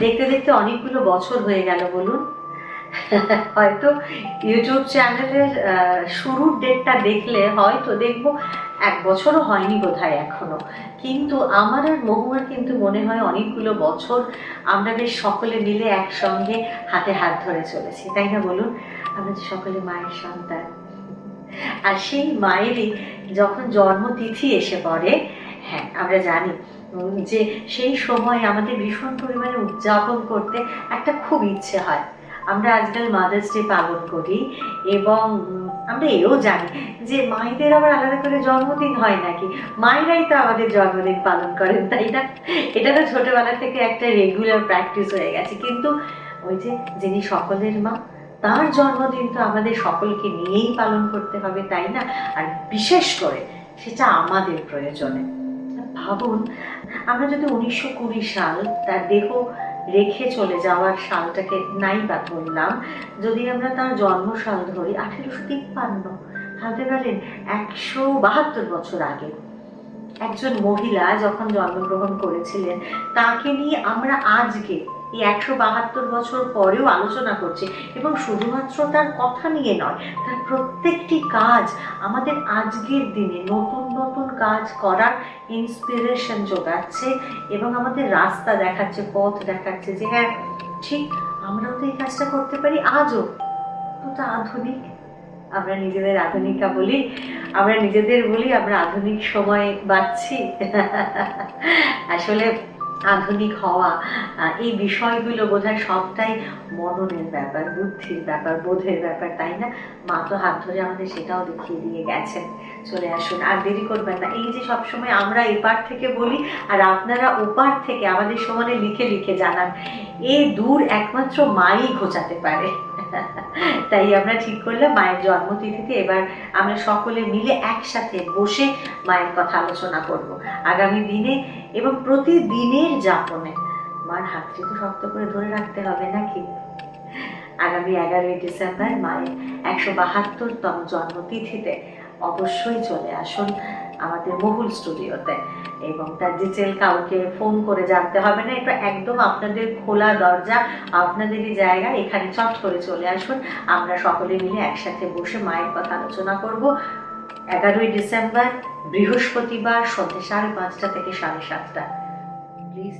দেখতে দেখতে অনেকগুলো বছর হয়ে গেল, বলুন। হয়তো ইউটিউব চ্যানেলের শুরুর ডেটটা দেখলে হয়তো দেখব, এক বছরও হয়নি বোধহয় এখনও। কিন্তু আমার আর মহুয়ার কিন্তু মনে হয় অনেকগুলো বছর আমরা বেশ সকলে মিলে একসঙ্গে হাতে হাত ধরে চলেছি, তাই না বলুন? আমরা যে সকলে মায়ের সন্তান। আর সেই মায়েরই যখন জন্মতিথি এসে পড়ে হ্যাঁ আমরা জানি যে সেই সময় আমাদের ভীষণ পরিমাণে উদযাপন করতে একটা খুব ইচ্ছে হয়। আমরা আজকাল মাদার্স ডে পালন করি এবং আমরা এও জানি যে মায়েদের আবার আলাদা করে জন্মদিন হয় নাকি? মায়েরাই তো আমাদের জন্মদিন পালন করেন, তাই না? এটা তো ছোটবেলা থেকে একটা রেগুলার প্র্যাকটিস হয়ে গেছে। কিন্তু ওই যে যিনি সকলের মা, তার জন্মদিন তো আমাদের সকলকে নিয়েই পালন করতে হবে, তাই না? আর বিশেষ করে সেটা আমাদের প্রয়োজনে। ভাবুন আমরা যদি উনিশশো কুড়ি সাল তার দেহ রেখে চলে যাওয়ার সালটাকে নাই বা ধরলাম, যদি আমরা তার জন্মসাল ধরি আঠেরোশো তিপ্পান্ন ভাবতে পারেন একশো বাহাত্তর বছর আগে। একজন মহিলা যখন জন্মগ্রহণ করেছিলেন, তাকে নিয়ে আমরা আজকে এই একশো বাহাত্তর বছর পরেও আলোচনা করছে এবং শুধুমাত্র তার কথা নিয়ে নয়, তার প্রত্যেকটি কাজ আমাদের আজকের দিনে নতুন নতুন কাজ করার ইন্সপিরেশন যোগাচ্ছে এবং আমাদের রাস্তা দেখাচ্ছে, পথ দেখাচ্ছে যে হ্যাঁ ঠিক আমরাও তো এই কাজটা করতে পারি, আজও কতটা আধুনিক। আমরা নিজেদের আধুনিকা বলি, আমরা নিজেদের বলি, আমরা আধুনিক সময়ে বাঁচছি। আসলে আধুনিক হওয়া এই বিষয়গুলো বোধহয় সবটাই মননের ব্যাপার, বুদ্ধির ব্যাপার, বোধের ব্যাপার, তাই না? মা তো হাত ধরে আমাদের সেটাও দেখিয়ে দিয়ে গেছেন। চলে আসুন, আর দেরি করবেন না। এই যে সবসময় আমরা এপার থেকে বলি, আর আপনারা ওপার থেকে আমাদের সমানে লিখে লিখে জানান, এ দূর একমাত্র মাই ঘোচাতে পারে। তাই আমরা ঠিক করলাম, মায়ের জন্মতিথিতে এবার আমরা সকলে মিলে একসাথে বসে মায়ের কথা আলোচনা করব। আগামী দিনে এবং প্রতিদিনের যাপনে। মার হাতটি তো শক্ত করে ধরে রাখতে হবে নাকি? আগামী এগারোই ডিসেম্বর মায়ের একশো বাহাত্তরতম জন্মতিথিতে অবশ্যই চলে আসুন আমাদের মহুল স্টুডিওতে। এবং ডিটেল কাউকে ফোন করে জানতে হবে না, এটা একদম আপনাদের খোলা দরজা, আপনাদেরই জায়গা, এখানে চট করে চলে আসুন। আমরা সকলে মিলে একসাথে বসে মায়ের কথা আলোচনা করব। এগারোই ডিসেম্বর, বৃহস্পতিবার সন্ধ্যে সাড়ে পাঁচটা থেকে সাড়ে সাতটা। প্লিজ